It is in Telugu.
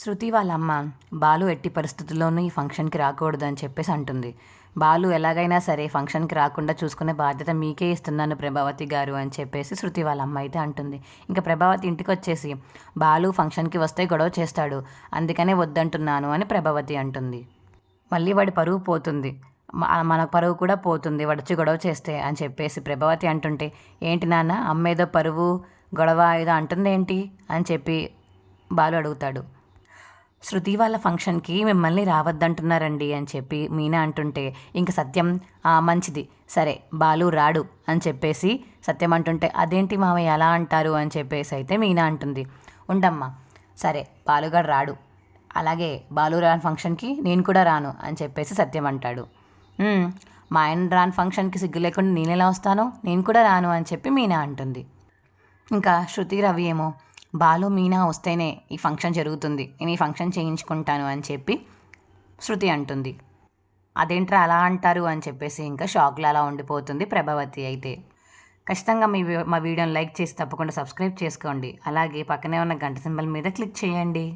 శృతి వాళ్ళమ్మ బాలు ఎట్టి పరిస్థితుల్లోనూ ఈ ఫంక్షన్కి రాకూడదు అని చెప్పేసి అంటుంది. బాలు ఎలాగైనా సరే ఫంక్షన్కి రాకుండా చూసుకునే బాధ్యత మీకే ఇస్తున్నాను ప్రభావతి గారు అని చెప్పేసి శృతి వాళ్ళ అమ్మ అయితే అంటుంది. ఇంకా ప్రభావతి ఇంటికి వచ్చేసి బాలు ఫంక్షన్కి వస్తే గొడవ చేస్తాడు అందుకనే వద్దంటున్నాను అని ప్రభావతి అంటుంది. మళ్ళీ వాడి పరువు పోతుంది. మన పరువు కూడా పోతుంది వడచి గొడవ చేస్తే అని చెప్పేసి ప్రభావతి అంటుంటే ఏంటి నాన్న అమ్మ ఏదో పరువు గొడవ ఏదో అంటుంది ఏంటి అని చెప్పి బాలు అడుగుతాడు. శృతి వాళ్ళ ఫంక్షన్కి మిమ్మల్ని రావద్దంటున్నారండి అని చెప్పి మీనా అంటుంటే ఇంక సత్యం "ఆ, మంచిది. సరే బాలు రాడు అని చెప్పేసి సత్యం అంటుంటే అదేంటి మామయ్య ఎలా అంటారు అని చెప్పేసి అయితే మీనా అంటుంది. ఉండమ్మా సరే బాలుగాడు రాడు. అలాగే బాలు రాని ఫంక్షన్కి నేను కూడా రాను అని చెప్పేసి సత్యం అంటాడు. మా ఆయన రాని ఫంక్షన్కి సిగ్గు లేకుండా నేను ఎలా వస్తాను? నేను కూడా రాను అని చెప్పి మీనా అంటుంది. ఇంకా శృతి రవి ఏమో బాలు మీనా వస్తేనే ఈ ఫంక్షన్ జరుగుతుంది. నేను ఈ ఫంక్షన్ చేయించుకుంటాను అని చెప్పి శృతి అంటుంది. అదేంట్రా అలా అంటారు? అని చెప్పేసి ఇంకా షాక్లో అలా ఉండిపోతుంది ప్రభావతి అయితే. ఖచ్చితంగా మీ మా వీడియోని లైక్ చేసి తప్పకుండా సబ్స్క్రైబ్ చేసుకోండి. అలాగే పక్కనే ఉన్న గంట సింబల్ మీద క్లిక్ చేయండి.